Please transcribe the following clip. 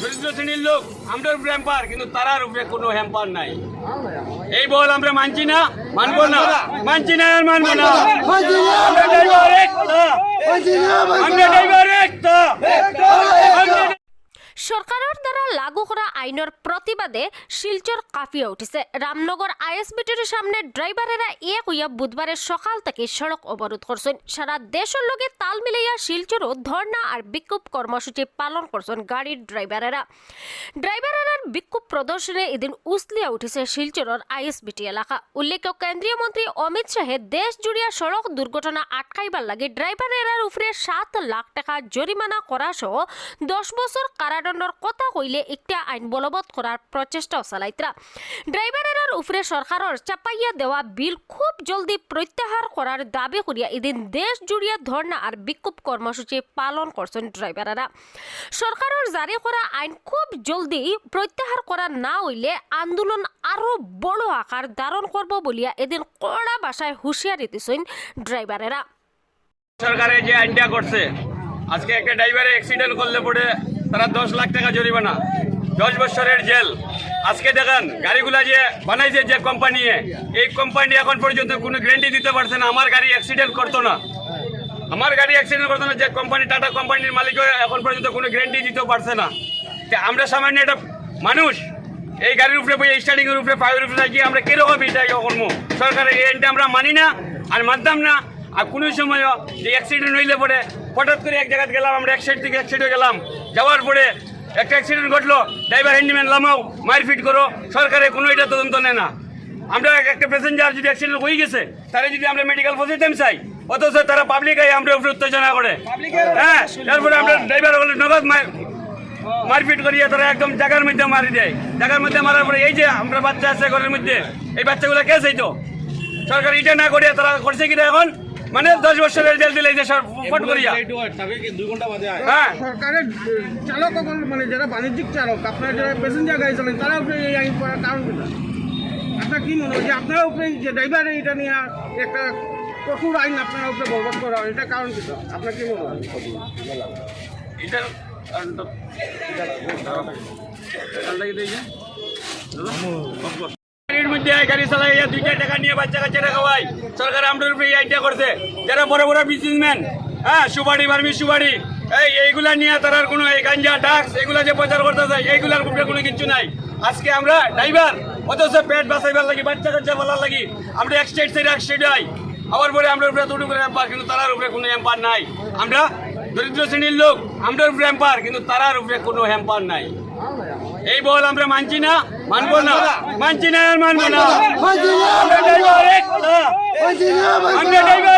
দরিদ্র শ্রেণির লোক আমরা উপরে হ্যাম্পার কিন্তু তারার উপরে কোনো হ্যাম্পার নাই। এই বল আমরা মানছি না? মানবো না? মানছি না আর মানবো না? সরকারের দ্বারা লাগু করা আইনের প্রতিবাদে শিলচর কাঁপিয়ে উঠেছে। রামনগর আইএসবিটির সামনে ড্রাইভারেরা এক হইয়া বুধবারে সকাল থেকে সড়ক অবরোধ করছেন। সারা দেশের লগে তাল মিলাইয়া শিলচরও ধর্ণা আর বিক্ষোভ কর্মসূচি পালন করছেন গাড়ির ড্রাইভারেরা। ড্রাইভারেরা বিক্ষোভ প্রদর্শনে এদিন উসলিয়া উঠেছে শিলচরের আইএসবিটি এলাকা। উল্লেখ্য, কেন্দ্রীয় মন্ত্রী অমিত শাহে দেশ জুড়িয়া সড়ক দুর্ঘটনা আটকাইবার লাগে ড্রাইভারেরার উপরে সাত লাখ টাকা জরিমানা করা সহ দশ বছর কারাদণ্ডর কথা কইলে একটা আইন বলবৎ করার প্রচেষ্টাও চালাইতরা ড্রাইভারেরার উপরে সরকারের চাপাইয়া দেওয়া বিল খুব জলদি প্রত্যাহার করার দাবি করিয়া এদিন দেশ জুড়িয়া ধর্ণা আর বিক্ষোভ কর্মসূচি পালন করছেন ড্রাইভারেরা সরকারের জারি করা আইন খুব জলদি প্রত্যাহার করা না হইলে আন্দোলন আরও বড় আকার ধারণ করব বলিয়া এদিন কড়া ভাষায় হুঁশিয়ারি দিছেন ড্রাইভারেরা সরকারে যে আইনটা করছে আজকে একটা ড্রাইভারে অ্যাক্সিডেন্ট করলে পড়ে তারা দশ লাখ টাকা জরিমানা দশ বছরের জেল। আজকে দেখেন, গাড়িগুলা যে বানাইছে যে কোম্পানি এই কোম্পানি এখন পর্যন্ত কোনো গ্যারেন্টি দিতে পারছে না। আমার গাড়ি অ্যাক্সিডেন্ট করতো না। আমার গাড়ি অ্যাক্সিডেন্ট করতো না, যে কোম্পানি টাটা কোম্পানির মালিক এখন পর্যন্ত কোনো গ্যারেন্টি দিতে পারছে না। আমরা সামান্য একটা মানুষ, এই গাড়ির উপরে বই স্টার্টিং এর উপরে, পায়ের উপরে গিয়ে আমরা কীরকম এটা করব? সরকারের আইনটা আমরা মানি না আর মানতাম না। আর কোনো সময় যে অ্যাক্সিডেন্ট হইলে পরে হঠাৎ করে এক জায়গায় গেলাম, আমরা এক সাইড থেকে এক সাইডে গেলাম। যাওয়ার পরে একটা অ্যাক্সিডেন্ট ঘটলো ড্রাইভার হ্যান্ডিম্যান লামাও মারপিট করো সরকারের কোনো এটা তদন্ত নেয় না। আমরা একটা প্যাসেঞ্জার যদি অ্যাক্সিডেন্ট হয়ে গেছে তাহলে যদি আমরা মেডিকেল পৌঁছাইতাম চাই অথচ তারা পাবলিক আই আমরা উপরে উত্তেজনা করে। হ্যাঁ তারপরে আমরা ড্রাইভার হলে নগদ মার মারপিট করিয়ে তারা একদম জায়গার মধ্যে মারি দেয়। জায়গার মধ্যে মারার পরে এই যে আমরা বাচ্চা আছে ঘরের মধ্যে এই বাচ্চাগুলো কে চাইতো? সরকার এটা না করিয়া তারা করছে কিনা এখন? মানে দশ বছরের জেল দিলে যে সর- ফট করিয়া। হ্যাঁ। সরকারের চালক মানে যারা বাণিজ্যিক চালক আপনার যারা প্যাসেঞ্জার গাড়ি চালান তারা উপরে এই আইন করার কারণ কি আপনার কি মনে হয় যে আপনার উপরে যে ড্রাইভার এটা নিয়ে একটা কঠোর আইন আপনার উপরে বরবাদ করা হয় এটা কারণ কি আপনার কি মনে হয়? এটা গাড়ির মধ্যে গাড়ি চালাই দুইটা টাকা নিয়ে বাচ্চা কাচ্চারা খাওয়াই সরকার আমাদের উপরে আইডিয়া করছে, যারা বড় বড় বিজনেসম্যান হ্যাঁ সুবাড়ি বার্মি সুবাড়ি এই, এইগুলা নিয়ে তার আর কোনো, এই গাঞ্জা ডাক্স এগুলা যে প্রচার করতে চাই এইগুলার উপরে কোনো কিছু নাই। আজকে আমরা ড্রাইভার অথচ পেট বাঁচাইবার লাগি, বাচ্চা কাচ্চা বলার লাগি, আমরা এক স্টেট থেকে এক স্টেট আই আবার পরে আমরা উপরে দুটো করে এম্পার কিন্তু তারার উপরে কোনো এম্পার নাই। আমরা দরিদ্র শ্রেণির লোক আমরা উপরে এম্পার কিন্তু তারার উপরে কোনো হ্যাম্পার নাই। এই বল আমরা মানছি না মানবো না মানছি না আর মানবো না আমরা ড্রাইভার একটা আমরা